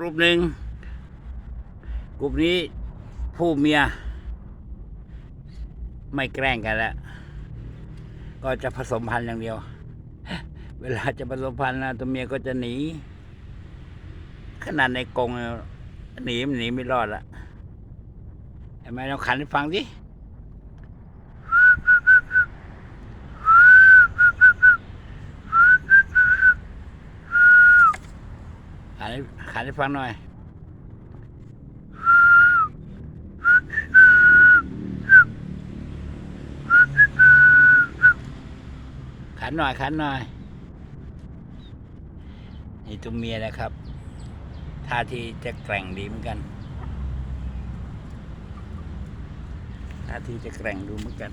กลุ่มหนึ่งกลุ่มนี้ผู้เมีย ไม่แกล้งกันแล้ว ก็จะผสมพันธุ์อย่างเดียว เวลาจะผสมพันธุ์นะตัวเมียก็จะหนี ขนาดในกรงหนีมันหนีไม่รอดละเห็นไหมเราขันให้ฟังดิ ขันให้ขันให้ฟังหน่อย ขันหน่อยขันหน่อย นี่ตัวเมียนะครับท่าทีจะแกร่งดีเหมือนกันท่าทีจะแกร่งดูเหมือนกัน